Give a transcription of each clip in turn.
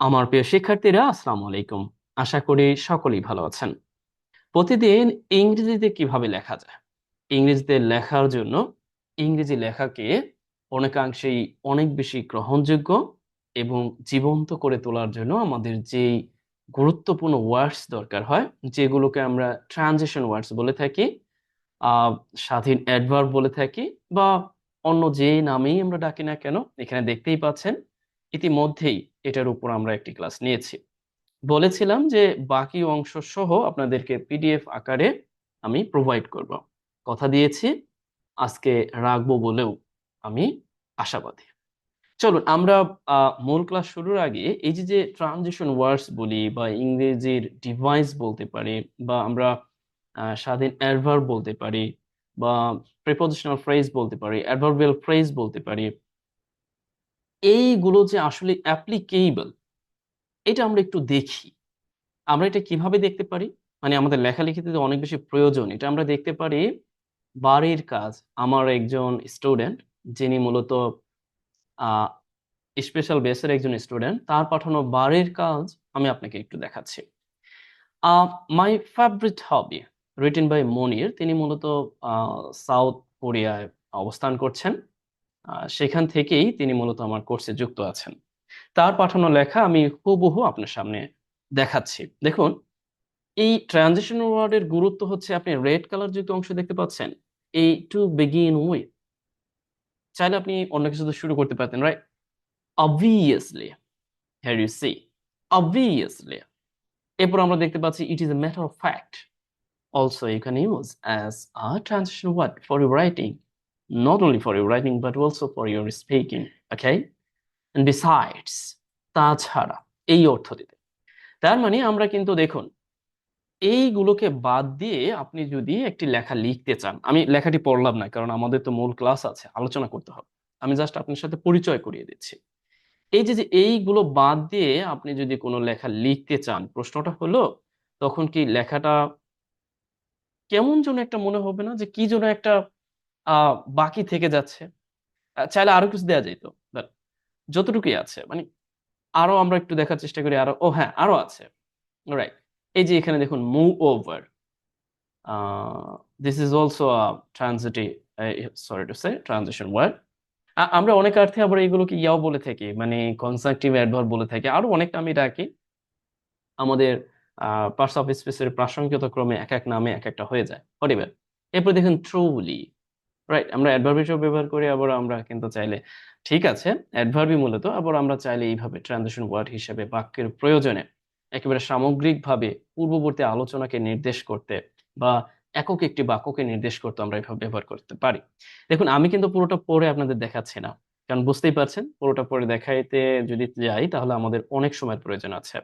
আমার প্রিয় শিক্ষার্থীরা, আসসালামু আলাইকুম। আশা করি সকলেই ভালো আছেন। প্রতিদিন ইংরেজিতে কীভাবে লেখা যায়? ইংরেজিতে লেখার জন্য ইংরেজি লেখাকে অনেকাংশেই অনেক বেশি গ্রহণযোগ্য এবং জীবন্ত করে তোলার জন্য আমাদের যেই গুরুত্বপূর্ণ ওয়ার্ডস দরকার হয়, যেগুলোকে আমরা ট্রানজিশন ওয়ার্ডস বলে থাকি স্বাধীন অ্যাডভার্ব বলে থাকি বা অন্য যে নামেই আমরা ডাকি না কেন, এখানে দেখতেই পাচ্ছেন। ইতিমধ্যেই এটার উপর আমরা একটি ক্লাস নিয়েছি। বলেছিলাম যে বাকি অংশ সহ আপনাদেরকে পিডিএফ আকারে আমি প্রোভাইড করব। কথা দিয়েছি, আজকে রাখব বলেও আমি আশাবাদী। চলুন, আমরা মূল ক্লাস শুরুর আগে এই যে যে ট্রানজিশন ওয়ার্ডস বলি বা ইংরেজির ডিভাইস বলতে পারি বা আমরা স্বাধীন অ্যাডভার্ব বলতে পারি বা প্রিপোজিশনাল ফ্রেজ বলতে পারি অ্যাডভার্বিয়াল ফ্রেজ বলতে পারি এইগুলো যে আসলে অ্যাপ্লিকেবল এটা আমরা একটু দেখি। আমরা এটা কীভাবে দেখতে পারি? মানে আমাদের লেখালেখিতে যে অনেক বেশি প্রয়োজন। এটা আমরা দেখতে পারি বাড়ির কাজ। আমার একজন স্টুডেন্ট যিনি মূলত স্পেশাল বেসের একজন স্টুডেন্ট তার পাঠানো বাড়ির কাজ আমি আপনাকে একটু দেখাচ্ছি। My favourite hobby written by Monir তিনি মূলত সাউথ কোরিয়ায় অবস্থান করছেন। সেখান থেকেই তিনি মূলত আমার কোর্সে যুক্ত আছেন। তার পাঠানো লেখা আমি হুবহু আপনার সামনে দেখাচ্ছি। দেখুন, এই ট্রানজিশন ওয়ার্ডের গুরুত্ব হচ্ছে, আপনি রেড কালার যুক্ত অংশ দেখতে পাচ্ছেন, এই টু বিগিন উইথ চাইলে আপনি অন্য কিছু দিয়ে শুরু করতে পারতেন right obviously here you see obviously এরপর আমরা দেখতে পাচ্ছি it is a matter of fact also you can use as a transition word for you writing not only for your writing, but also for your speaking, okay? And besides, তাছাড়া, এই অর্থ দিতে। তার মানে আমরা কিন্তু দেখুন, এইগুলোকে বাদ দিয়ে আপনি যদি একটি লেখা লিখতে চান, আমি লেখাটি পড়লাম না, কারণ আমাদের তো মূল ক্লাস আছে, আলোচনা করতে হবে। আমি জাস্ট আপনার সাথে পরিচয় করিয়ে দিচ্ছি। এই যে এইগুলো বাদ দিয়ে আপনি যদি কোনো লেখা লিখতে চান, প্রশ্নটা হলো, তখন কি লেখাটা কেমন যেন একটা মনে হবে না, যে কি যেন একটা বাকি থেকে যাচ্ছে। চাইলে আরও কিছু দেওয়া যেত যতটুকুই আছে মানে আরও আমরা একটু দেখার চেষ্টা করি, আরও, ও হ্যাঁ আরও আছে। রাইট এই যে এখানে দেখুন move over this is also a transitive sorry to say transition word আমরা অনেক অর্থে আবার এগুলোকে ইয়াও বলে থাকি মানে কনসাংটিভ অ্যাডভার্ব বলে থাকি। আরও অনেকটা আমি ডাকি। আমাদের পার্টস অফ স্পেসের প্রাসঙ্গিকতা ক্রমে এক এক নামে এক একটা হয়ে যায়। হরিবেল এরপর দেখুন ট্রুলি রাইট আমরা অ্যাডভার্ব হিসেবে ব্যবহার করি, আবার আমরা কিন্তু চাইলে, ঠিক আছে অ্যাডভার্বই মূলত, আবার আমরা চাইলে এইভাবে ট্রানজিশন ওয়ার্ড হিসেবে বাক্যের প্রয়োজনে একেবারে সামগ্রিকভাবে পূর্ববর্তী আলোচনাকে নির্দেশ করতে বা একক একটি বাক্যকে নির্দেশ করতে আমরা এভাবে ব্যবহার করতে পারি। দেখুন, আমি কিন্তু পুরোটা পড়ে আপনাদের দেখাচ্ছি না, কারণ বুঝতেই পারছেন, পুরোটা পড়ে দেখাইতে যদি যাই, তাহলে আমাদের অনেক সময়ের প্রয়োজন আছে।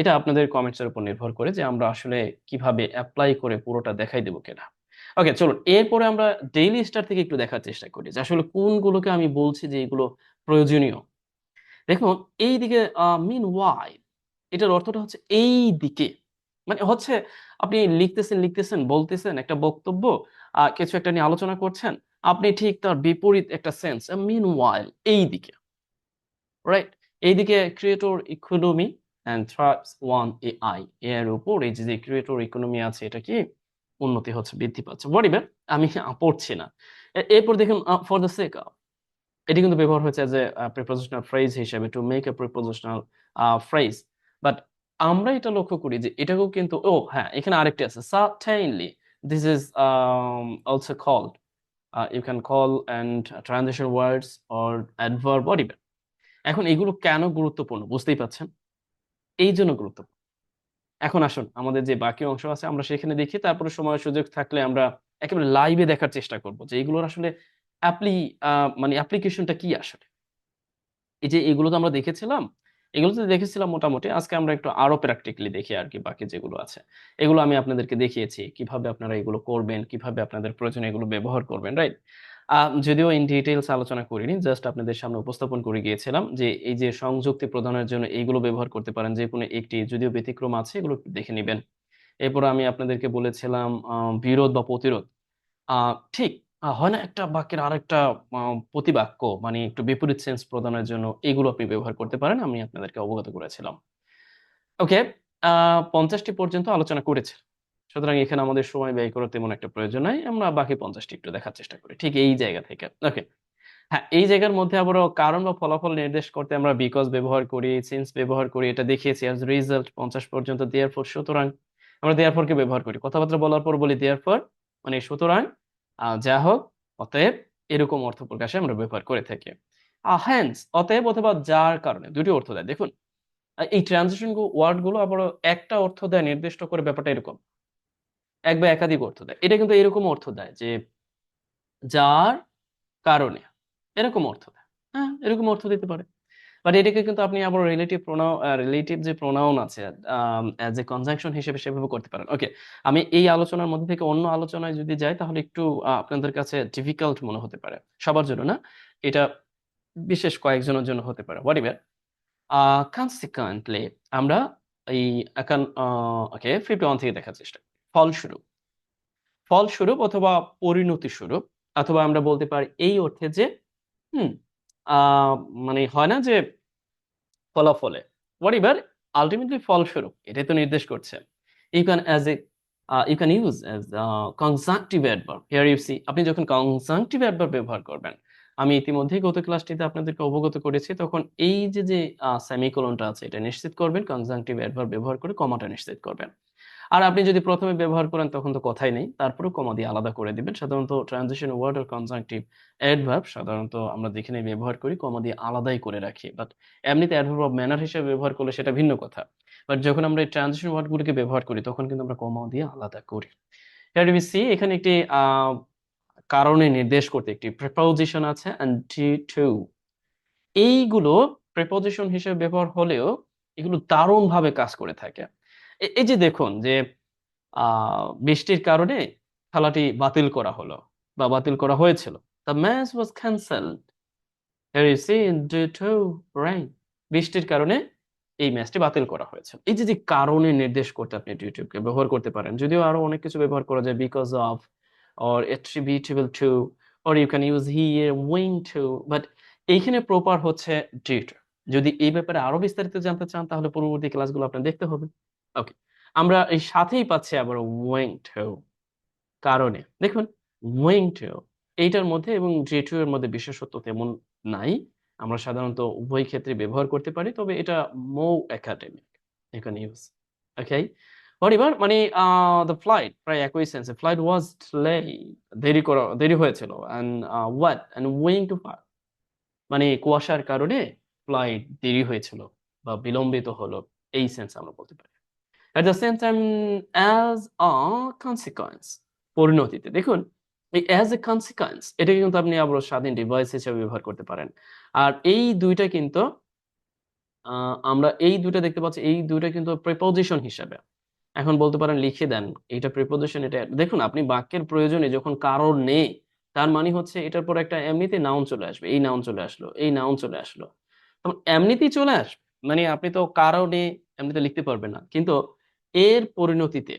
এটা আপনাদের কমেন্টস এর উপর নির্ভর করে যে আমরা আসলে কীভাবে অ্যাপ্লাই করে পুরোটা দেখাই দেবো কিনা। ওকে চলুন, এরপরে আমরা ডেইলি স্টার থেকে একটু দেখার চেষ্টা করি যে আসলে কোনগুলোকে আমি বলছি যে এগুলো প্রয়োজনীয়। দেখুন এই দিকে মিন ওয়াই এটার অর্থটা হচ্ছে এই দিকে মানে হচ্ছে, আপনি লিখতেছেন লিখতেছেন, বলতেছেন একটা বক্তব্য কিছু একটা নিয়ে আলোচনা করছেন, আপনি ঠিক তার বিপরীত একটা সেন্স মিন ওয়াইল এই দিকে রাইট এইদিকে creator economy and thrives one AI এর উপর এই যে ক্রিয়েটর ইকোনমি আছে, এটা কি? উন্নতি হচ্ছে, বৃদ্ধি পাচ্ছে। বলিবে আমি পড়ছি না। এরপর দেখুন ফর দ্য সেক এটি কিন্তু ব্যবহার হয়েছে যে প্রিপোজিশনাল ফ্রেজ হিসেবে to make a prepositional phrase but আমরা এটা লক্ষ্য করি যে এটাকেও কিন্তু, ও হ্যাঁ এখানে আরেকটি আছে। Certainly this is also called you can call and transition words or adverb বডিবে এখন এগুলো কেন গুরুত্বপূর্ণ? বুঝতেই পাচ্ছেন এই জন্য গুরুত্বপূর্ণ। এখন আসুন, আমাদের যে বাকি অংশ আছে আমরা সেখানে দেখি, তারপরে সময় সুযোগ থাকলে আমরা একেবারে লাইভে দেখার চেষ্টা করব যে এগুলোর আসলে অ্যাপ্লি মানে অ্যাপ্লিকেশনটা কি আসলে? এই যে এগুলো তো আমরা দেখেছিলাম, এগুলো তো দেখেছিলাম মোটামুটি, আজকে আমরা একটু আরও প্র্যাকটিক্যালি দেখি আর কি বাকি যেগুলো আছে। এগুলো আমি আপনাদেরকে দেখিয়েছি, কীভাবে আপনারা এগুলো করবেন, কীভাবে আপনাদের প্রয়োজনে এগুলো ব্যবহার করবেন রাইট যদিও ইন ডিটেলস আলোচনা করিনি জাস্ট আপনাদের সামনে উপস্থাপন করে গিয়েছিলাম যে এই যে সংযুক্তি প্রদানের জন্য এইগুলো ব্যবহার করতে পারেন যে কোনো একটি যদিও ব্যতিক্রম আছে এগুলো একটু দেখে নেবেন। এরপর আমি আপনাদেরকে বলেছিলাম বিরোধ বা প্রতিরোধ। ঠিক হয় না একটা বাক্যের আরেকটা আহ, প্রতিবাক্য মানে একটু বিপরীত সেন্স প্রদানের জন্য এগুলো আপনি ব্যবহার করতে পারেন আমি আপনাদেরকে অবগত করেছিলাম। ওকে পঞ্চাশটি পর্যন্ত আলোচনা করেছে। সুতরাং এখানে আমাদের সময় ব্যয় করার তেমন একটা প্রয়োজন নাই। আমরা বাকি পঞ্চাশটি একটু দেখার চেষ্টা করি। ঠিক এই জায়গা থেকে। ওকে। হ্যাঁ এই জায়গার মধ্যে আবারও কারণ বা ফলাফল নির্দেশ করতে আমরা বিকজ ব্যবহার করি সিন্স ব্যবহার করি, এটা দেখিয়েছি অ্যাজ রেজাল্ট পঞ্চাশ পর্যন্ত দেয়ার ফর সুতরাং আমরা দেয়ার কে ব্যবহার করি। কথাবার্তা বলার পর বলি দেয়ার ফর মানে সুতরাং যা হোক, অতএব এরকম অর্থ প্রকাশে আমরা ব্যবহার করে থাকি। হ্যান্স অতএব অথবা যার কারণে, দুটি অর্থ দেয়। দেখুন, এই ট্রানজিশন ওয়ার্ডগুলো আবারও একটা অর্থ দেয় নির্দিষ্ট করে ব্যাপারটা এরকম। এক বা একাধিক অর্থ দেয়। এটা কিন্তু এরকম অর্থ দেয় যে যার কারণে এরকম অর্থ দেয়। হ্যাঁ এরকম অর্থ দিতে পারে। বাট এটাকে কিন্তু আপনি আবার রিলেটিভ প্রোনাউন রিলেটিভ যে প্রোনাউন আছে অ্যাজ এ কনজাংশন হিসেবে সেভাবে করতে পারেন। ওকে আমি এই আলোচনার মধ্যে থেকে অন্য আলোচনায় যদি যাই, তাহলে একটু আপনাদের কাছে ডিফিকাল্ট মনে হতে পারে। সবার জন্য না, এটা বিশেষ কয়েকজনের জন্য হতে পারে। হোয়াট এভার কনসিকুয়েন্টলি আমরা এই এখন ওকে ফিফটি ওয়ান থেকে দেখার চেষ্টা ফলস্বরূপ। ফলস্বরূপ অথবা পরিণতি স্বরূপ অথবা আমরা বলতে পারি এই অর্থে যে, হুম মানে হয় না যে ফলাফলে। হোয়াট এভার আলটিমেটলি ফলস্বরূপ, এটাই তো নির্দেশ করছে। You can as a you can use as conjunctive adverb here you see আপনি যখন কনজাংটিভ অ্যাডভার্ব ব্যবহার করবেন, আমি ইতিমধ্যেই গত ক্লাসটিতে আপনাদেরকে অবগত করেছি, তখন এই যে যে সেমিকোলনটা আছে, এটা নিশ্চিত করবেন কনজাংটিভ অ্যাডভার্ব ব্যবহার করে কমাটা নিশ্চিত করবেন। আর আপনি যদি প্রথমে ব্যবহার করেন, তখন তো কথাই নেই। তারপরেও কমা দিয়ে আলাদা করে দিবেন। সাধারণত ট্রানজিশন ওয়ার্ড আর কনজাংটিভ অ্যাডভার্ব সাধারণত আমরা যেখানে ব্যবহার করি, কমা দিয়ে আলাদাই করে রাখি। বাট এমনিতে অ্যাডভার্ব অফ ম্যানার হিসেবে ব্যবহার করলে সেটা ভিন্ন কথা। বাট যখন আমরা এই ট্রানজিশন ওয়ার্ডগুলোকে ব্যবহার করি, তখন কিন্তু আমরা কমা দিয়ে আলাদা করি। সি এখানে একটি কারণে নির্দেশ করতে একটি প্রিপোজিশন আছে, and টু এইগুলো প্রিপোজিশন হিসেবে ব্যবহার হলেও এগুলো দারুণ ভাবে কাজ করে থাকে। এই যে দেখুন যে বৃষ্টির কারণে খেলাটি বাতিল করা হলো বা বাতিল করা হয়েছিল। দ্য ম্যাচ ওয়াজ ক্যান্সেলড বৃষ্টির কারণে এই ম্যাচটি বাতিল করা হয়েছে। এই যে যে কারণে নির্দেশ করতে আপনি ইউটিউবকে ব্যবহার করতে পারেন, যদিও আরও অনেক কিছু ব্যবহার করা যায় because of or attributable to or you can use here wing to but এইখানে প্রপার হচ্ছে ডিউ টু যদি এই ব্যাপারে আরও বিস্তারিত জানতে চান, তাহলে পরবর্তী ক্লাসগুলো আপনার দেখতে হবে। ওকে আমরা এই সাথেই পাচ্ছি আবার ওয়েং টু কারণে। দেখুন ওয়েং টু এইটার মধ্যে এবং জে টু এর মধ্যে বিশেষত্ব তেমন নাই। আমরা সাধারণত উভয় ক্ষেত্রে ব্যবহার করতে পারি, তবে এটা মো একাডেমিক এখানে ইউজ ওকে এবার মানে দ্য ফ্লাইট প্রায় একই সেন্সে ফ্লাইট ওয়াজ ডিলে দেরি করা, দেরি হয়েছিল। And what and owing to পার মানে কুয়াশার কারণে ফ্লাইট দেরি হয়েছিল বা বিলম্বিত হলো, এই সেন্স আমরা বলতে পারি। At the same time, as a consequence, পরিণতিতে, দেখুন, এই অ্যাজ এ কনসিকোয়েন্স এটাকে কিন্তু আপনি আবার স্বাধীন ডিভাইস হিসেবে ব্যবহার করতে পারেন। আর এই দুইটা কিন্তু আমরা এই দুইটা দেখতে পাচ্ছি, এই দুইটা কিন্তু প্রিপোজিশন হিসেবে। এখন বলতে পারেন, লিখে দেন, এটা প্রিপোজিশন এটা, দেখুন, আপনি বাক্যের প্রয়োজনে যখন কারণ নেই, তার মানে হচ্ছে এটার পর একটা এমনিতে নাউন চলে আসবে, এই নাউন চলে আসলো, এই নাউন চলে আসলো। তখন এমনিতেই চলে আসবে মানে আপনি তো কারণে এমনিতে লিখতে পারবেন না। কিন্তু এর পরিণতিতে,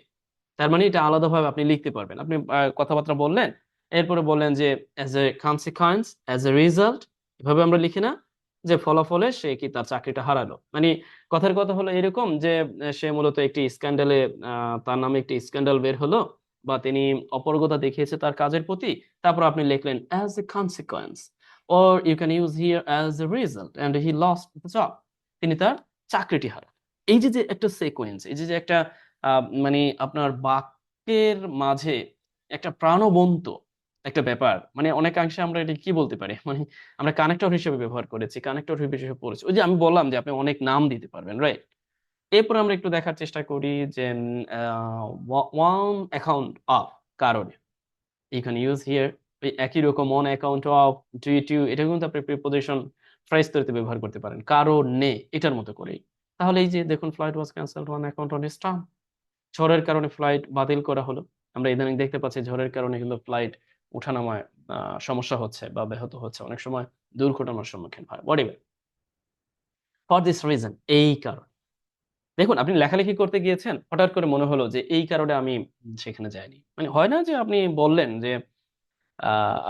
তার মানে এটা আলাদাভাবে আপনি লিখতে পারবেন। আপনি কথাবার্তা বললেন, এরপরে বললেন যে as a consequence as a result এভাবে আমরা লিখি না, যে ফলাফলে সে কি তার চাকরিটা হারালো। মানে কথার কথা হলো এরকম যে, সে মূলত একটি স্ক্যান্ডালে তার নামে একটি স্ক্যান্ডাল বের হলো বা তিনি অপরগতা দেখিয়েছে তার কাজের প্রতি, তারপর আপনি লিখলেন as a consequence you can use here as a result, and he lost the job, তিনি তার চাকরিটি হারান এই যে যে একটা সিকোয়েন্স এই যে যে একটা মানে আপনার বাক্যের মাঝে একটা প্রাণবন্ত একটা ব্যাপার মানে অনেকাংশে আমরা এটা কি বলতে পারি? মানে আমরা কানেক্টর হিসেবে ব্যবহার করেছি কানেক্টর হিসেবে পড়েছি। ওই যে, আমি বললাম যে, আপনি অনেক নাম দিতে পারবেন রাইট এরপর আমরা একটু দেখার চেষ্টা করি যে ওয়ান অ্যাকাউন্ট অফ কারণে। Can use here এই একই রকম on account of due to এটা কিন্তু আপনি প্রিপোজিশন ফ্রেজ তৈরিতে ব্যবহার করতে পারেন। কারণে, এটার মতো করেই। তাহলে এই যে দেখুন flight was cancelled on account on storm ঝড়ের কারণে ফ্লাইট বাতিল করা হলো। আমরা ইদানিং দেখতে পাচ্ছি ঝড়ের কারণে কিন্তু ফ্লাইট ওঠানামায় আহ, সমস্যা হচ্ছে বা ব্যাহত হচ্ছে। অনেক সময় দুর্ঘটনার সম্মুখীন হয়। Whatever for this reason এই কারণ। দেখুন আপনি লেখালেখি করতে গিয়েছেন হঠাৎ করে মনে হলো যে এই কারণে আমি সেখানে যাইনি। মানে হয় না যে আপনি বললেন যে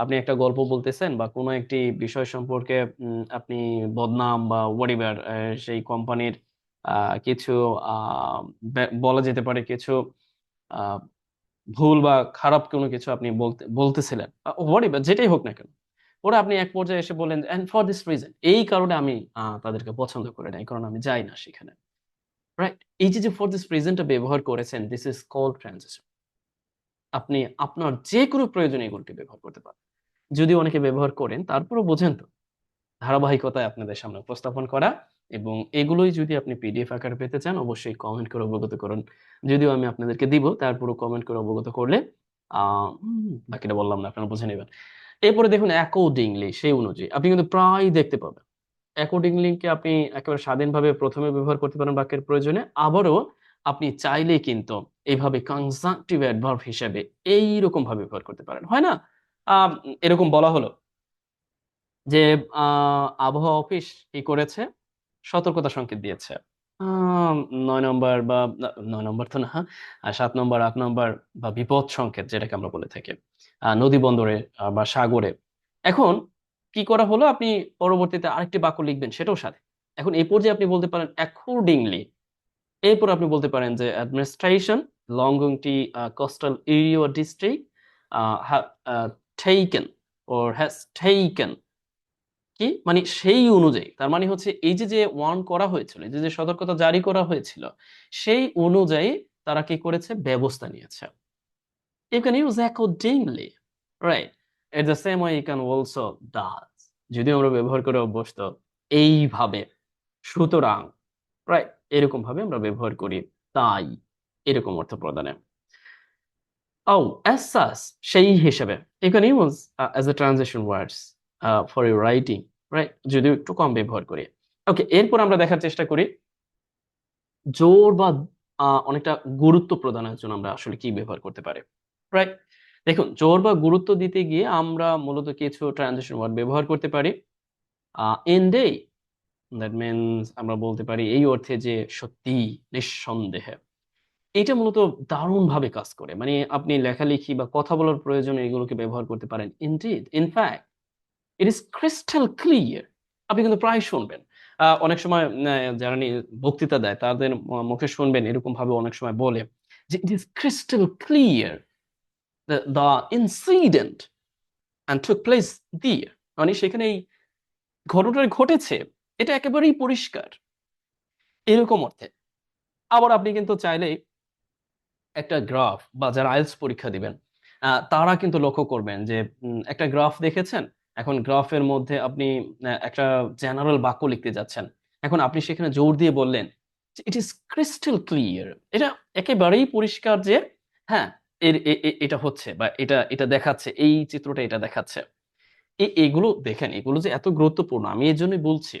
আপনি একটা গল্প বলতেছেন বা কোনো একটি বিষয় সম্পর্কে আপনি বদনাম বা হোয়াটএভার সেই কোম্পানির কিছু বলা যেতে পারে কিছু ভুল বা খারাপ কোনো কিছু আপনি বলতে, বলতেছিলেন যেটাই হোক না কেন, ওরা আপনি এক পর্যায়ে এসে বললেন এন্ড ফর দিস রিজন এই কারণে আমি তাদেরকে পছন্দ করি না এই কারণে আমি যাই না সেখানে। রাইট এই যে ফর দিস রিজনটা ব্যবহার করেছেন দিস ইজ কল্ড ট্রানজিশন আপনি আপনার যে কোনো প্রয়োজনে এগুলোকে ব্যবহার করতে পারেন। যদি অনেকে ব্যবহার করেন, তারপরও বোঝেন তো, ধারাবাহিকতায় আপনাদের সামনে উপস্থাপন করা এবং এগুলোই যদি আপনি পিডিএফ আকারে পেতে চান, অবশ্যই কমেন্ট করে অবগত করুন। যদিও আমি আপনাদেরকে দিব, তারপরও কমেন্ট করে অবগত করলে বাকিটা বললাম না, আপনারা বুঝে নেবেন। এরপরে দেখুন অ্যাকর্ডিংলি সেই অনুযায়ী। আপনি কিন্তু প্রায় দেখতে পাবেন। অ্যাকর্ডিংলি কে আপনি একেবারে স্বাধীনভাবে প্রথমে ব্যবহার করতে পারেন বাক্যের প্রয়োজনে। আবারও আপনি চাইলে কিন্তু এইভাবে কনজাংটিভ অ্যাডভার্ব হিসেবে এইরকম ভাবে ব্যবহার করতে পারেন। হয় না? এরকম বলা হলো যে আবহাওয়া অফিস কি করেছে? সতর্কতা সংকেত দিয়েছে। নয় নম্বর বা নয় নম্বর তো না আহ, সাত নম্বর আট নম্বর বা বিপদ সংকেত যেটাকে আমরা বলে থাকি আহ, নদী বন্দরে বা সাগরে। এখন কি করা হলো? আপনি পরবর্তীতে আরেকটি বাক্য লিখবেন সেটাও সাথে। এখন এই পর্যায়ে আপনি বলতে পারেন অ্যাকর্ডিংলি এরপর আপনি বলতে পারেন যে administration লংগংটি coastal area district taken or has taken কি? মানে সেই অনুযায়ী, তার মানে হচ্ছে এই যে যে ওয়ার্ন করা হয়েছিল যে যে সতর্কতা জারি করা হয়েছিল, সেই অনুযায়ী তারা কি করেছে? ব্যবস্থা নিয়েছে। You can use accordingly right at the same way you can also does যদি আমরা ব্যবহার করে অভ্যস্ত, এইভাবে, সুতরাং রাইট এরকম ভাবে আমরা ব্যবহার করি, তাই এরকম অর্থ প্রদানে। ও অ্যাজ সেই হিসেবে you can use as a transition words for your writing right যদিও একটু কম ব্যবহার করি। ওকে এরপর আমরা দেখার চেষ্টা করি জোর বা অনেকটা গুরুত্ব প্রদানের জন্য আমরা আসলে কি ব্যবহার করতে পারি রাইট দেখুন, জোর বা গুরুত্ব দিতে গিয়ে আমরা মূলত কিছু ট্রানজিশন ওয়ার্ড ব্যবহার করতে পারি। ইন ডে দ্যাট মিনস আমরা বলতে পারি এই অর্থে যে সত্যি, নিঃসন্দেহে। এটা মূলত দারুণভাবে কাজ করে। মানে আপনি লেখালেখি বা কথা বলার প্রয়োজনে এগুলোকে ব্যবহার করতে পারেন। Indeed in fact it is crystal clear আপনি কিন্তু প্রায় শুনবেন। অনেক সময় যারা বক্তৃতা দেয়, তাদের মুখে শুনবেন এরকম ভাবে অনেক সময় বলে যে it is crystal clear the incident and took place দিয়ে মানে সেখানে এই ঘটনাটা ঘটেছে, এটা একেবারেই পরিষ্কার। এরকম অর্থে। আবার আপনি কিন্তু চাইলেই একটা গ্রাফ বা যারা আইএলটিএস পরীক্ষা দিবেন তারা কিন্তু লক্ষ্য করবেন যে একটা গ্রাফ দেখেছেন? এখন গ্রাফের মধ্যে আপনি একটা জেনারেল বাক্য লিখতে যাচ্ছেন। এখন আপনি সেখানে জোর দিয়ে বললেন ইট ইজ ক্রিস্টাল ক্লিয়ার এটা একেবারেই পরিষ্কার যে হ্যাঁ এর এটা হচ্ছে বা এটা এটা দেখাচ্ছে এই চিত্রটা এটা দেখাচ্ছে। এগুলো দেখেন এগুলো যে এত গুরুত্বপূর্ণ আমি এই জন্যই বলছি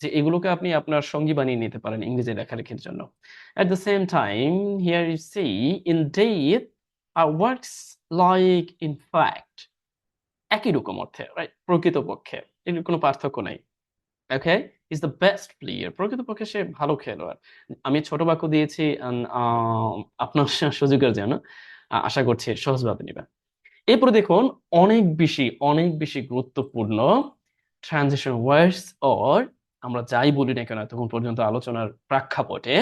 যে এগুলোকে আপনি আপনার সঙ্গী বানিয়ে নিতে পারেন ইংরেজি লেখালেখির জন্য। At the same time here here see in indeed, our works like in fact. একই রকম অর্থে রাইট প্রকৃতপক্ষে। এর কোনো পার্থক্য নাই। Okay is the best player প্রকৃতপক্ষে সে ভালো খেলোয়াড়। আমি ছোট বাক্য দিয়েছি আপনার সুযোগের জন্য আশা করছি সহজভাবে নেবেন। এরপরে দেখুন, অনেক বেশি অনেক বেশি গুরুত্বপূর্ণ ট্রানজিশন ওয়ার্ডস অর আমরা যাই বলি না কেন এতক্ষণ পর্যন্ত আলোচনার প্রেক্ষাপটে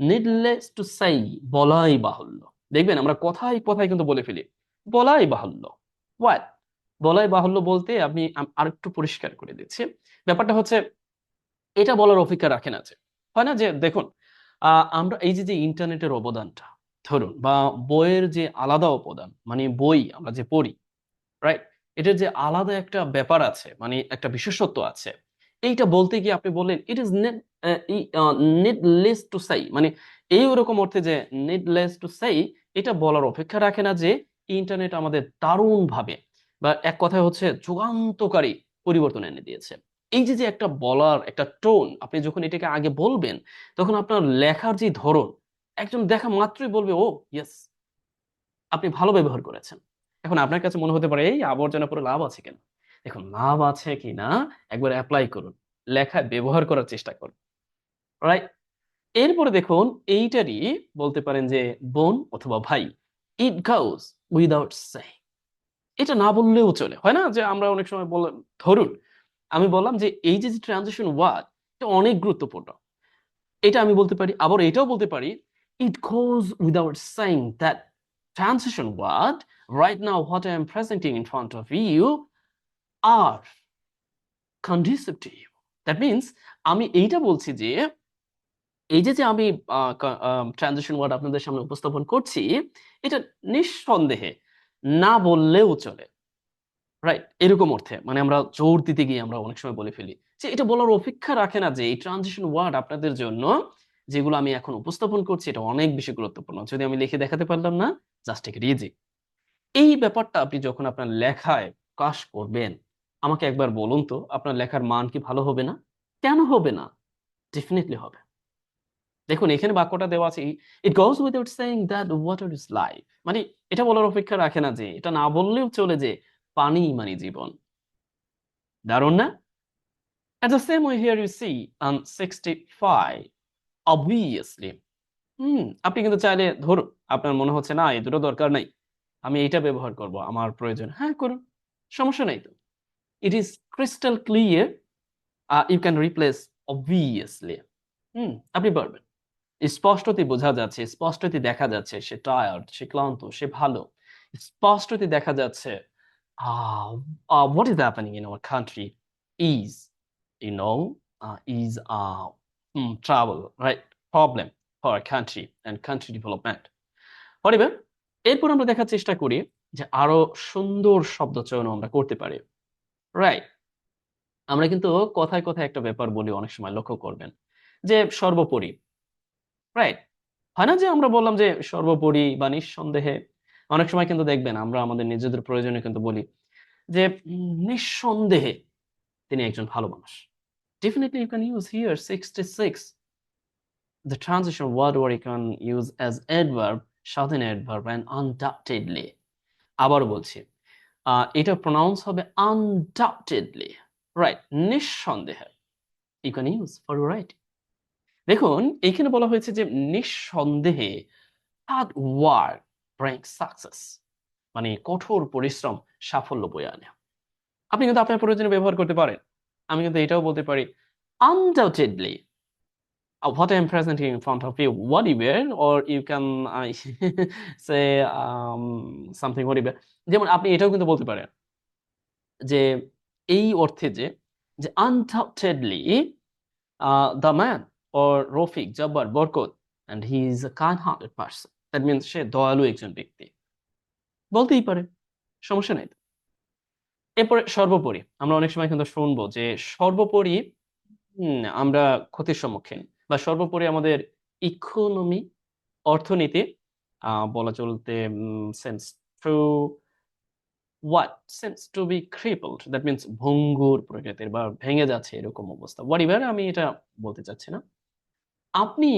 নিডলেস টু সাই বলাই বাহুল্য। দেখবেন আমরা কথাই কথাই কিন্তু বলে ফেলি। বলাই বাহুল্য। হোয়াট বলাই বাহুল্য বলতে আমি আরেকটু পরিষ্কার করে দিচ্ছি। ব্যাপারটা হচ্ছে, এটা বলার অপেক্ষা রাখে না যে হয় না যে, দেখুন আমরা এই যে যে ইন্টারনেটের অবদানটা, ধরুন, বা বইয়ের যে আলাদা অবদান মানে বই আমরা যে পড়ি রাইট এটার যে আলাদা একটা ব্যাপার আছে মানে একটা বিশেষত্ব আছে, এইটা বলতে গিয়ে আপনি বললেন it is needless to say মানে এই ওরকম অর্থে যে নিডলেস টু সাই এটা বলার অপেক্ষা রাখে না যে, ইন্টারনেট আমাদের দারুণ ভাবে বা এক কথায় হচ্ছে যুগান্তকারী পরিবর্তন এনে দিয়েছে। এই যে যে একটা বলার, একটা টোন আপনি যখন এটাকে আগে বলবেন, তখন আপনার লেখার যে ধরন, একজন দেখা মাত্রই বলবে ও ইয়েস আপনি ভালো ব্যবহার করেছেন। এখন আপনার কাছে মনে হতে পারে, এই আবর্জনা পরে লাভ আছে কেন? দেখুন, লাভ আছে কিনা একবার অ্যাপ্লাই করুন। লেখা ব্যবহার করার চেষ্টা করুন। রাইট এরপরে দেখুন, এইটারই বলতে পারেন যে বোন অথবা ভাই ইট গাউস উইদাউট সে এটা না বললেও চলে, হয় না যে আমরা অনেক সময় বললাম, ধরুন, আমি বললাম যে এই যে ট্রানজিশন ওয়ার্ড এটা অনেক গুরুত্বপূর্ণ এটা আমি বলতে পারি, আবার এটাও বলতে পারি it goes without saying that transition word right now what I am presenting in front of you are conducive to you. That means, আমি এইটা বলছি যে, এই যে যে আমি ট্রানজিশন ওয়ার্ড আপনাদের সামনে উপস্থাপন করছি, এটা নিঃসন্দেহে না বললেও চলে। রাইট এরকম অর্থে। মানে আমরা জোর দিতে গিয়ে আমরা অনেক সময় বলে ফেলি যে, এটা বলার অপেক্ষা রাখে না যে, এই ট্রানজিশন ওয়ার্ড আপনাদের জন্য যেগুলো আমি এখন উপস্থাপন করছি, এটা অনেক বেশি গুরুত্বপূর্ণ। যদি আমি লিখে দেখাতে পারলাম না জাস্ট টেক ইজি এই ব্যাপারটা আপনি যখন আপনার লেখায় প্রকাশ করবেন, আমাকে একবার বলুন তো, আপনার লেখার মান কি ভালো হবে না? কেন হবে না? ডেফিনেটলি হবে। দেখুন, এখানে বাক্যটা দেওয়া আছে it goes without saying that water is life মানে এটা বলার অপেক্ষা রাখে না যে, এটা না বললেও চলে যে, পানি মানে জীবন। দারুণ না? At the same way, here you see on 65 obviously. হুম, আপনি কিন্তু চাইলে, ধরুন, আপনার মনে হচ্ছে, না, এই দুটো দরকার নাই, আমি এইটা ব্যবহার করব, আমার প্রয়োজন। হ্যাঁ করুন, সমস্যা নাই তো। It is crystal clear you can replace obviously hmm, আপনি পারবেন। স্পষ্টতি বোঝা যাচ্ছে স্পষ্টতি দেখা যাচ্ছে সে টায়ার্ড সে ক্লান্ত, সে ভালো। স্পষ্টতি দেখা যাচ্ছে what is happening in our country is you know is travel right problem for country and country development হরিবে এরপর আমরা দেখার চেষ্টা করি যে আরও সুন্দর শব্দ চয়ন আমরা করতে পারি। রাইট আমরা কিন্তু কথায় কথায় একটা ব্যাপার বলি অনেক সময়, লক্ষ্য করবেন। যে সর্বোপরি রাইট না যে আমরা বললাম যে সর্বোপরি বা নিঃসন্দেহে, অনেক সময় কিন্তু দেখবেন আমরা আমাদের নিজেদের প্রয়োজনে কিন্তু বলি যে নিঃসন্দেহে তিনি একজন ভালো মানুষ। Definitely you can use here 66 the transition word where you can use as adverb স্বাধীন adverb and undoubtedly. আবার বলছি এটা প্রনাউন্স হবে undoubtedly. রাইট নিঃসন্দেহে। You can use for right দেখুন এখানে বলা হয়েছে যে নিঃসন্দেহে হার্ড ওয়ার্ক ব্রেক সাকসেস মানে কঠোর পরিশ্রম সাফল্য বয়ে আনে। আপনি কিন্তু আপনার প্রয়োজনে ব্যবহার করতে পারেন। আমি কিন্তু এটাও বলতে পারি undoubtedly uh, what I am presenting in front of you, what you wear, or you can uh, say um, something what যেমন আপনি এটাও কিন্তু বলতে পারেন যে এই অর্থে যে যে undoubtedly uh, the or Rafiq Jabbar Barkat and he is a kind-hearted person. That means সে দয়ালু একজন ব্যক্তি বলতেই পারে, সমস্যা নেই। এরপরে সর্বোপরি, আমরা অনেক সময় কিন্তু শুনব যে সর্বোপরি আমরা ক্ষতির সম্মুখীন, বা সর্বোপরি আমাদের ইকোনমি অর্থনীতি বলা চলতে sense to what sense to be crippled that means ভঙ্গুর প্রকৃতির বা ভেঙে যাচ্ছে এরকম অবস্থা হোয়াট এভার আমি এটা বলতে চাচ্ছি না আপনি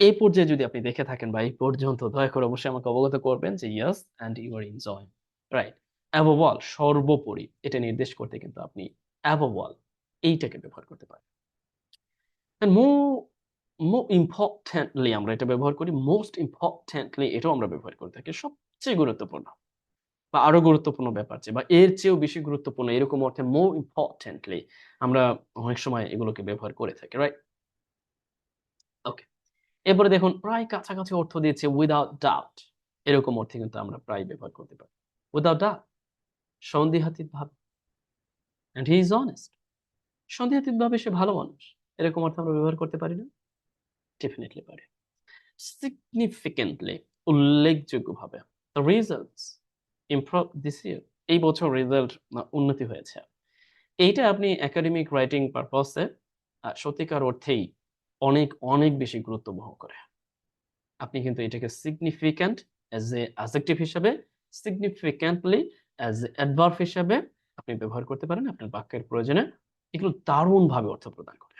এই পর্যায়ে যদি আপনি দেখে থাকেন বা এই পর্যন্ত, দয়া করে অবশ্যই আমাকে অবগত করবেন যে yes and you are enjoy right above সর্বোপরি এটা নির্দেশ করতে কিন্তু আপনি অ্যাবভ এইটাকে ব্যবহার করতে পারেন। More more importantly আমরা এটা ব্যবহার করি মোস্ট ইম্পর্টেন্টলি এটাও আমরা ব্যবহার করে থাকি সবচেয়ে গুরুত্বপূর্ণ বা আরও গুরুত্বপূর্ণ ব্যাপার যে বা এর চেয়েও বেশি গুরুত্বপূর্ণ এরকম অর্থে মো ইম্পর্টেন্টলি আমরা অনেক সময় এগুলোকে ব্যবহার করে থাকি রাইট ওকে এরপরে দেখুন, প্রায় কাছাকাছি অর্থ দিয়েছে উইদাউট ডাউট এরকম অর্থে কিন্তু আমরা প্রায় ব্যবহার করতে পারি। উইদাউট ডাউট সন্দেহাতীত ভাবে। অ্যান্ড হি ইজ অনেস্ট সন্দেহাতীত ভাবে সে ভালো মানুষ। এরকম অর্থ আমরা ব্যবহার করতে পারি না? ডেফিনেটলি পারি। সিগনিফিকেন্টলি উল্লেখযোগ্যভাবে the results improve this year এই বছর রেজাল্ট উন্নতি হয়েছে। এইটা আপনি একাডেমিক রাইটিং পারপাসে সত্যিকার অর্থেই অনেক অনেক বেশি গুরুত্ব বহ করে। আপনি কিন্তু এটাকে সিগনিফিক্যান্ট অ্যাজ এ অ্যাজেক্টিভ হিসাবে সিগনিফিক্যান্টলি অ্যাজ এ অ্যাডভার্ব হিসাবে আপনি ব্যবহার করতে পারেন, আপনার বাক্যের প্রয়োজনে এগুলো দারুণভাবে অর্থ প্রদান করে।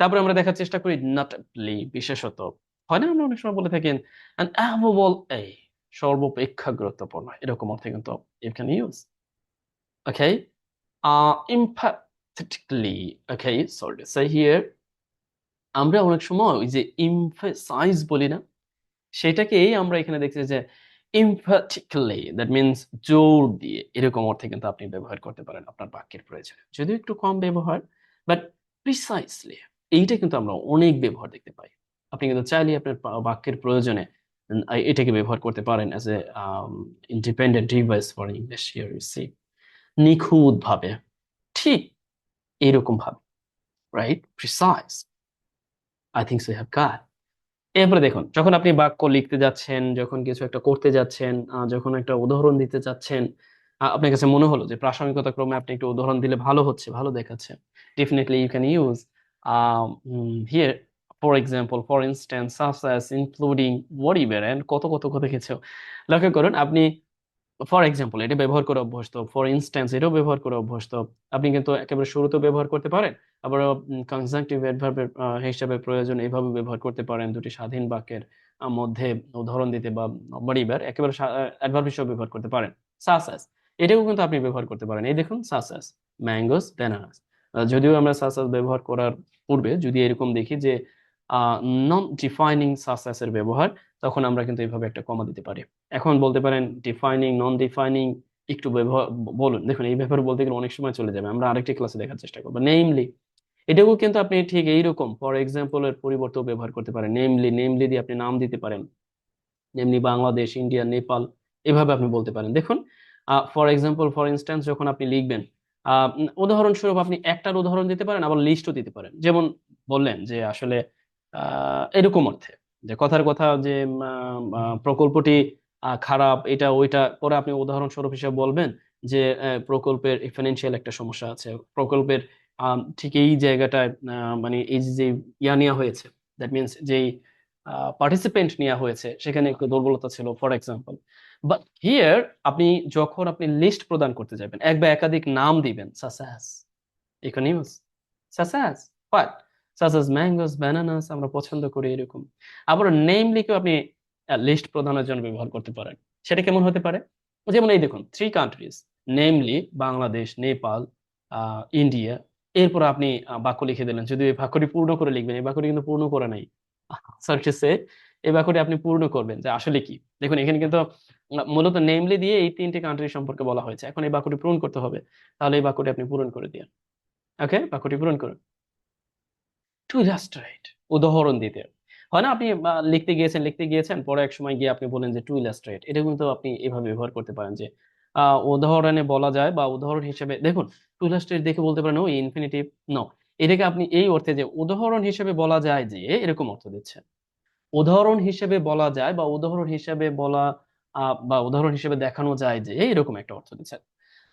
তারপরে আমরা দেখার চেষ্টা করি নাটলি বিশেষত। হয় না, আমরা অনেক সময় বলে থাকেন এই সর্বাপেক্ষা গুরুত্বপূর্ণ এরকম অর্থে কিন্তু you can use okay okay? Sorry to say here আমরা অনেক সময় ওই যে emphasize বলি না, সেটাকেই আমরা এখানে দেখছি যে emphatically দ্যাট মিনস জোর দিয়ে, এরকম অর্থে কিন্তু আপনি ব্যবহার করতে পারেন আপনার বাক্যের প্রয়োজনে। যদিও একটু কম ব্যবহার বাট প্রিসাইসলি এইটা কিন্তু আমরা অনেক ব্যবহার দেখতে পাই। আপনি কিন্তু চাইলে আপনার বাক্যের প্রয়োজনে এটাকে ব্যবহার করতে পারেন as a independent device for English you see নিখুঁত ভাবে ঠিক এরকম ভাবে right precise I think so have car এরপরে দেখুন, যখন আপনি বাক্য লিখতে যাচ্ছেন, যখন কিছু একটা করতে যাচ্ছেন যখন একটা উদাহরণ দিতে যাচ্ছেন আপনার কাছে মনে হলো যে প্রাসঙ্গিকতা ক্রমে আপনি একটা উদাহরণ দিলে ভালো হচ্ছে, ভালো দেখাচ্ছে। Definitely you can use here for example for instance such including ever end কত কত কত কিছু লক্ষ্য করুন, আপনি ফর এক্সাম্পল এটা ব্যবহার করে অভ্যস্ত। ফর ইনস্ট্যান্স এটাও ব্যবহার করে অভ্যস্ত। আপনি কিন্তু একেবারে শুরুতেও ব্যবহার করতে পারেন আবার কনজাংটিভ অ্যাডভার্বের হিসাবে প্রয়োজন এইভাবে ব্যবহার করতে পারেন। দুটি স্বাধীন বাক্যের মধ্যে উদাহরণ দিতে বা বাড়িবার একেবারে অ্যাডভার্ব হিসেবে ব্যবহার করতে পারেন। সাসাস এটাও কিন্তু আপনি ব্যবহার করতে পারেন। এই দেখুন সাসাস ম্যাঙ্গোস ব্যানানাস যদিও আমরা সাসাস ব্যবহার করার পূর্বে যদি এরকম দেখি যে নন ডিফাইনিং সাসাসের ব্যবহার, তখন আমরা কিন্তু এইভাবে একটা কমা দিতে পারি। এখন বলতে পারেন ডিফাইনিং নন ডিফাইনিং একটু ব্যবহার বলুন। দেখুন, এই ব্যাপারে বলতে গেলে অনেক সময় চলে যাবে। আমরা আরেকটি ক্লাসে দেখার চেষ্টা করব। নেমলি এটাও কিন্তু আপনি ঠিক এইরকম ফর এক্সাম্পল এর পরিবর্তেও ব্যবহার করতে পারেন। নেমলি নেমলি দিয়ে আপনি নাম দিতে পারেন। যেমনি বাংলাদেশ ইন্ডিয়া নেপাল এভাবে আপনি বলতে পারেন। দেখুন ফর এক্সাম্পল ফর ইনস্ট্যান্স যখন আপনি লিখবেন উদাহরণস্বরূপ আপনি একটার উদাহরণ দিতে পারেন, আবার লিস্টও দিতে পারেন। যেমন বললেন যে আসলে এরকম অর্থে। যে কথার কথা যে প্রকল্পটি খারাপ, এটা, ওইটা পরে আপনি উদাহরণস্বরূপ হিসেবে বলবেন যে প্রকল্পের ফিনান্সিয়াল একটা সমস্যা আছে। প্রকল্পের ঠিক এই জায়গাটায় মানে এই যে ইয়া নেওয়া হয়েছে দ্যাট মিনস যেই পার্টিসিপেন্ট নেওয়া হয়েছে, সেখানে একটু দুর্বলতা ছিল ফর এক্সাম্পল বাট হিয়ার আপনি যখন আপনি লিস্ট প্রদান করতে যাবেন, এক বা একাধিক নাম দিবেন such as use such as but such as mangoes bananas আমরা পছন্দ করি এরকম। আবার নেম লিখেও আপনি লিস্ট প্রদানের জন্য ব্যবহার করতে পারেন। সেটা কেমন হতে পারে? যেমন এই দেখুন three countries namely Bangladesh Nepal India এরপর আপনি বাক্য লিখে দিলেন। যদি এই বাক্যটি পূর্ণ করে লিখবেন, এই বাক্যটি কিন্তু পূর্ণ করে নাই। সার্চেসে এই বাক্যটি আপনি পূর্ণ করবেন, যে আসলে কি? দেখুন, এখানে কিন্তু মূলত নেমলি দিয়ে এই তিনটি কান্ট্রি সম্পর্কে বলা হয়েছে। এখন এই বাক্যটি পূরণ করতে হবে। তাহলে এই বাক্যটি আপনি পূরণ করে দিন ওকে বাক্যটি পূরণ করুন। টু ইলাস্ট্রেট উদাহরণ দিতে। হয় না? আপনি লিখতে গিয়েছেন লিখতে গিয়েছেন, পরে এক সময় গিয়ে আপনি বলেন যে টু ইলাস্ট্রেট এটা কিন্তু আপনি এভাবে ব্যবহার করতে পারেন যে উদাহরণে বলা যায় বা উদাহরণ হিসেবে, দেখুন টু ইলাস্ট্রেট দেখে বলতে পারেন ও ইনফিনিটিভ নো এটাকে আপনি এই অর্থে যে, উদাহরণ হিসেবে বলা যায় যে, এরকম অর্থ দিচ্ছে উদাহরণ হিসেবে বলা যায় বা উদাহরণ হিসেবে বলা বা উদাহরণ হিসেবে দেখানো যায় যে, এরকম একটা অর্থ দিচ্ছে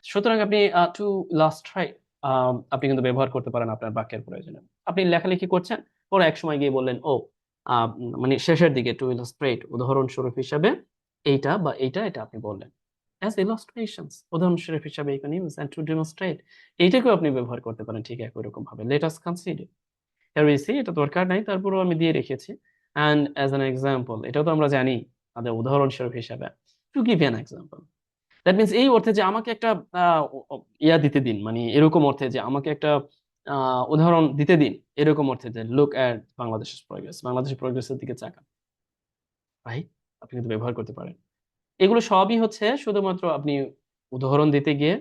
সুতরাং আপনি টু লাস্ট ট্রাই আপনি কিন্তু ব্যবহার করতে পারেন আপনার বাক্যের প্রয়োজনে। আপনি লেখালেখি করছেন পরে এক সময় গিয়ে বললেন, ও মানে শেষের দিকে টু ইলাস্ট্রেট উদাহরণস্বরূপ হিসাবে এইটা বা এইটা, এটা আপনি বললেন। অ্যাজ ইলাস্ট্রেশনস উদাহরণস্বরূপ হিসাবে you use and to demonstrate এইটাকেও আপনি ব্যবহার করতে পারেন ঠিক একই রকম ভাবে। Let us consider here we এটা দরকার নাই, তারপরেও আমি দিয়ে রেখেছি। অ্যান্ড অ্যাজ অ্যান এক্সাম্পল এটাও তো আমরা জানি আমাদের উদাহরণস্বরূপ হিসাবে। To give an example that means এই অর্থে যে আমাকে একটা ইয়া দিতে দিন মানে এরকম অর্থে যে আমাকে একটা উদাহরণ দিতে দিন। এরকম অর্থে যে লুক অ্যাট বাংলাদেশের প্রোগ্রেস বাংলাদেশের প্রোগ্রেসের দিকে চাকান রাইট আপনি কিন্তু ব্যবহার করতে পারেন। এগুলো সবই হচ্ছে শুধুমাত্র আপনি উদাহরণ দিতে গিয়ে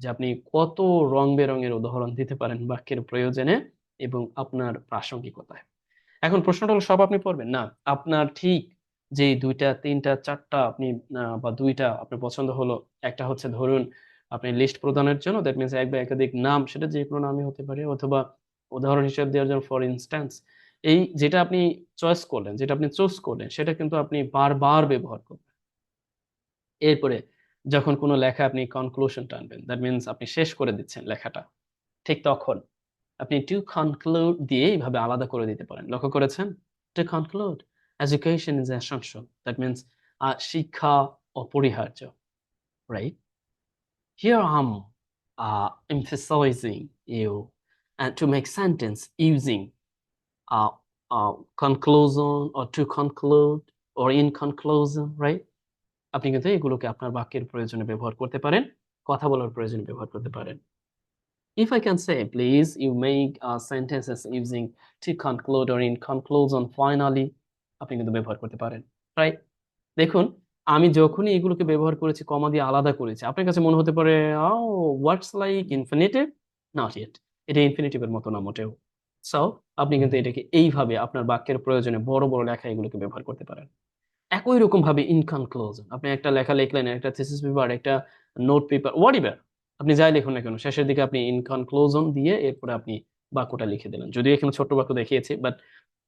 যে, আপনি কত রং বেরঙের উদাহরণ দিতে পারেন বাক্যের প্রয়োজনে এবং আপনার প্রাসঙ্গিকতায়। এখন প্রশ্নটা হলো, সব আপনি পড়বেন? না। আপনার ঠিক যে দুইটা, তিনটা, চারটা আপনি বা দুইটা আপনার পছন্দ হলো, একটা হচ্ছে ধরুন আপনি লিস্ট প্রদানের জন্য দ্যাট মিনস এক বা একাধিক নাম, সেটা যে কোনো নামই হতে পারে, অথবা উদাহরণ হিসেবে দেওয়ার জন্য ফর ইনস্ট্যান্স এই যেটা আপনি চয়েস করলেন, যেটা আপনি চুজ করলেন, সেটা কিন্তু আপনি বারবার ব্যবহার করবেন। এরপরে, যখন কোনো লেখা আপনি কনক্লুশন টানবেন দ্যাট মিনস আপনি শেষ করে দিচ্ছেন লেখাটা, ঠিক তখন আপনি টু কনক্লুড দিয়ে এইভাবে আলাদা করে দিতে পারেন। লক্ষ্য করেছেন? To conclude education is essential that means শিক্ষা অপরিহার্য right Here I'm uh, emphasizing you and to make sentence using uh, uh, conclusion or to conclude or in conclusion, right? আপনি কিন্তু এগুলোকে আপনার বাক্যের প্রয়োজনে ব্যবহার করতে পারেন কথা বলার প্রয়োজনে ব্যবহার করতে পারেন If I can say, please, you make uh, sentences using to conclude or in conclusion finally, আপনি কিন্তু ব্যবহার করতে পারেন রাইট দেখুন আমি যখনই এগুলোকে ব্যবহার করেছি, কমা দিয়ে আলাদা করেছি। আপনার কাছে মনে হতে পারে ও what's like infinitive not yet এটা ইনফিনিটিভের মতো না মোটেও। সো আপনি কিন্তু এটাকে এইভাবে আপনার বাক্যের প্রয়োজনে বড় বড় লেখা এগুলোকে ব্যবহার করতে পারেন। একই রকম ভাবে ইনকনক্লুশন আপনি একটা লেখা লিখলেন, একটা থিসিস পেপার একটা নোট পেপার হোয়াট আপনি যাই লিখুন না কেন, শেষের দিকে আপনি ইনকনক্লুশন দিয়ে এরপরে আপনি বাক্যটা লিখে দিলেন। যদিও এখানে ছোট বাক্য দেখিয়েছি বাট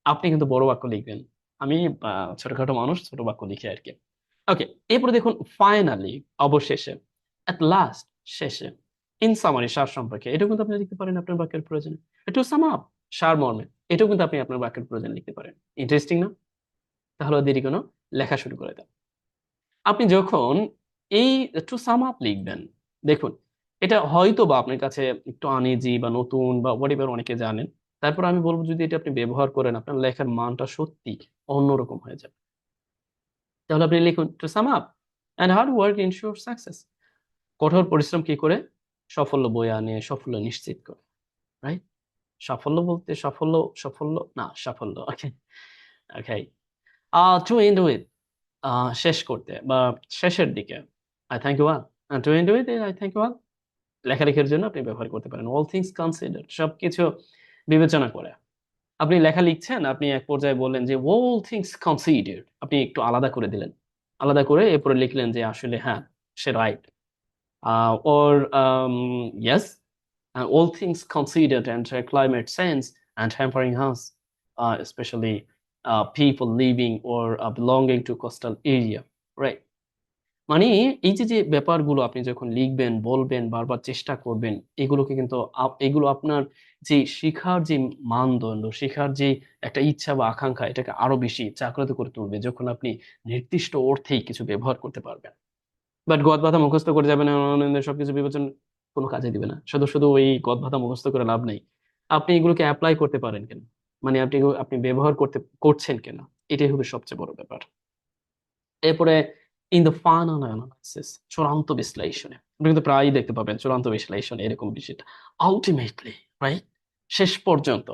আপনি কিন্তু বড় বাক্য লিখবেন। আমি ছোটখাটো মানুষ, ছোট বাক্য লিখি আর কি। ওকে এরপরে দেখুন ফাইনালি অবশেষে অ্যাট লাস্ট শেষে ইন সামারি সার সম্পর্কে, এটাও কিন্তু আপনি লিখতে পারেন আপনার বাক্যের প্রয়োজনে। একটু সাম আপ সার মর্মে, এটাও কিন্তু আপনি আপনার বাক্যের প্রয়োজনে লিখতে পারেন। ইন্টারেস্টিং না? তাহলে দেরি কোনো? লেখা শুরু করে দেন। আপনি যখন এই টু সাম আপ লিখবেন, দেখুন, এটা হয়তো বা আপনার কাছে একটু আনইজি বা নতুন বা হোয়াট অনেকে জানেন, তারপর আমি বলব যদি এটা আপনি ব্যবহার করেন, আপনার লেখার মানটা সত্যি অন্যরকম হয়ে যাবে। তাহলে আপনি লিখুন to sum up and hard work ensure success কঠোর পরিশ্রম কি করে? সাফল্য বয়ে আনে, সাফল্য নিশ্চিত করে রাইট সাফল্য বলতে সাফল্য সাফল্য? না, সাফল্য okay okay to end with শেষ করতে, বা শেষের দিকে I thank you all to end with I thank you all লেখালেখির জন্য আপনি ব্যবহার করতে পারেন। অল থিংস কনসিডার সবকিছু বিবেচনা করে। আপনি লেখা লিখছেন আপনি এক পর্যায়ে বললেন যে অল থিংস কনসিডার আপনি একটু আলাদা করে দিলেন আলাদা করে এরপরে লিখলেন যে আসলে হ্যাঁ সে right or yes and uh, climate change and hampering us, uh, especially uh, people living or uh, belonging to coastal area, right? মানে এই যে যে ব্যাপারগুলো আপনি যখন লিখবেন, বলবেন, বারবার চেষ্টা করবেন, এগুলোকে কিন্তু এগুলো আপনার যে শেখার যে মানদণ্ড, শিখার যে একটা ইচ্ছা বা আকাঙ্ক্ষা, এটাকে আরও বেশি জাগ্রত করে তুলবে যখন আপনি নির্দিষ্ট অর্থেই কিছু ব্যবহার করতে পারবেন। বাট গদ বাঁধা মুখস্থ করে যাবেন সবকিছু বিবেচন, কোনো কাজে দিবে না। শুধু শুধু ওই গদ বাঁধা মুখস্থ করে লাভ নেই। আপনি এগুলোকে অ্যাপ্লাই করতে পারেন কেন? মানে আপনি আপনি ব্যবহার করতে, করছেন কেন? এটাই হবে সবচেয়ে বড় ব্যাপার। এরপরে ইন দ্য ফাইনাল অ্যানালাইসিস চূড়ান্ত বিশ্লেষণে আপনি কিন্তু প্রায়ই দেখতে পাবেন চূড়ান্ত বিশ্লেষণ এরকম বিষয়টা আলটিমেটলি রাইট শেষ পর্যন্ত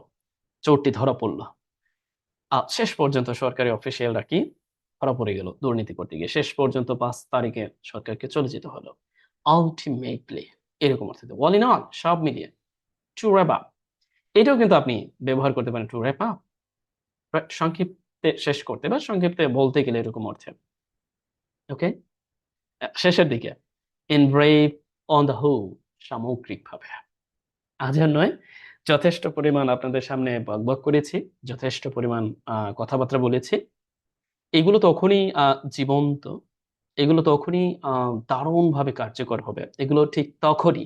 চোরটি ধরা পড়ল। শেষ পর্যন্ত সরকারি অফিসিয়ালরা কি? ধরা পড়ে গেল, দুর্নীতি করতে গিয়ে। শেষ পর্যন্ত পাঁচ তারিখে সরকারকে চলে যেতে হলো। আলটিমেটলি এরকম অর্থে অল ইন অল সব মিলিয়ে টু র্যাপ আপ এটাও কিন্তু আপনি ব্যবহার করতে পারেন টু র্যাপ আপ সংক্ষিপ্তে শেষ করতে বা সংক্ষিপ্তে বলতে গেলে এরকম অর্থে। ওকে শেষের দিকে এনব্রেভ অন দ্য হোল সামগ্রিকভাবে। আজ নয়, যথেষ্ট পরিমাণ আপনাদের সামনে বকবক করেছি, যথেষ্ট পরিমাণ কথাবার্তা বলেছি। এগুলো তখনই জীবন্ত, এগুলো তখনই দারুণভাবে কার্যকর হবে। এগুলো ঠিক তখনই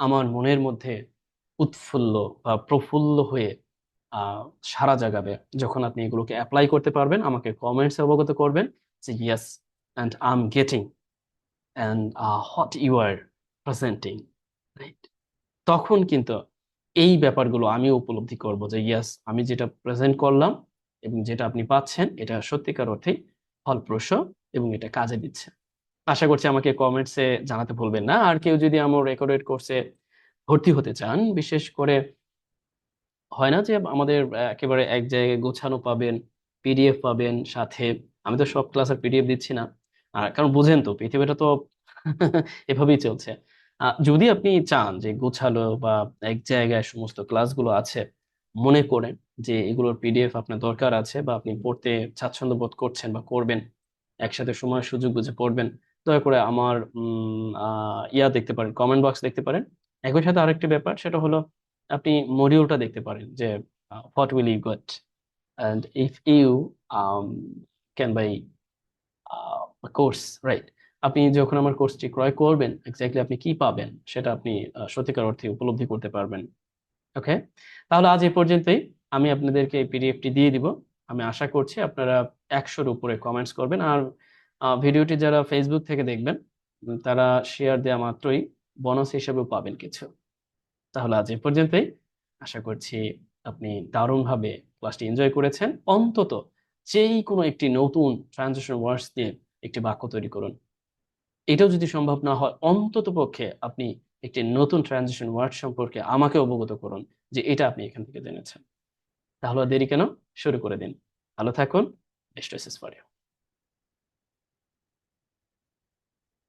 আমার মনের মধ্যে উৎফুল্ল বা প্রফুল্ল হয়ে সাড়া জাগাবে, যখন আপনি এগুলোকে অ্যাপ্লাই করতে পারবেন, আমাকে কমেন্টস অবগত করবেন যে yes and I am getting and what you are presenting right তখন কিন্তু এই ব্যাপারগুলো আমি উপলব্ধি করব যে ইয়েস আমি যেটা প্রেজেন্ট করলাম এবং যেটা আপনি পাচ্ছেন, এটা সত্যিকার অর্থেই ফলপ্রসূ এবং এটা কাজে দিচ্ছে। আশা করছি আমাকে কমেন্টসে জানাতে ভুলবেন না। আর কেউ যদি আমার রেকর্ডেড কোর্সে ভর্তি হতে চান, বিশেষ করে হয় না যে, আমাদের একেবারে এক জায়গায় গোছানো পাবেন পিডিএফ পাবেন, সাথে আমি তো সব ক্লাসের পিডিএফ দিচ্ছি না। কারণ বুঝেন তো, পৃথিবীটা তো এভাবেই চলছে। যদি আপনি চান যে গোছালো বা এক জায়গায় সমস্ত ক্লাসগুলো আছে, মনে করেন যে এগুলোর পিডিএফ আপনার দরকার আছে বা আপনি পড়তে স্বাচ্ছন্দ্য বোধ করছেন বা করবেন, একসাথে সময় সুযোগ বুঝে পড়বেন, দয়া করে আমার ইয়া দেখতে পারেন কমেন্ট বক্স দেখতে পারেন। একই সাথে আরেকটি ব্যাপার, সেটা হলো আপনি মডিউলটা দেখতে পারেন যে what will you get and if you can by course right আপনি যখন আমার কোর্সটি ক্রয় করবেন এক্স্যাক্টলি আপনি কি পাবেন, সেটা আপনি সত্যিকার অর্থে উপলব্ধি করতে পারবেন ওকে তাহলে আজ এই পর্যন্তই, আমি আপনাদেরকে এই পিডিএফটি দিয়ে দিব। আমি আশা করছি আপনারা একশোর উপরে কমেন্টস করবেন। আর ভিডিওটি যারা ফেসবুক থেকে দেখবেন তারা শেয়ার দেওয়া মাত্রই বোনাস হিসেবেও পাবেন কিছু। তাহলে আজ এই পর্যন্তই। আশা করছি আপনি দারুণভাবে ক্লাসটি এনজয় করেছেন। অন্তত যেই কোনো একটি নতুন ট্রানজিশন ওয়ার্ডস দিয়ে একটি বাক্য তৈরি করুন। এটাও যদি সম্ভব না হয়, অন্তত পক্ষে আপনি একটি নতুন ট্রানজিশন ওয়ার্ড সম্পর্কে আমাকে অবগত করুন যে এটা আপনি এখান থেকে জেনেছেন। তাহলে দেরি কেন? শুরু করে দিন। ভালো থাকুন। Best for you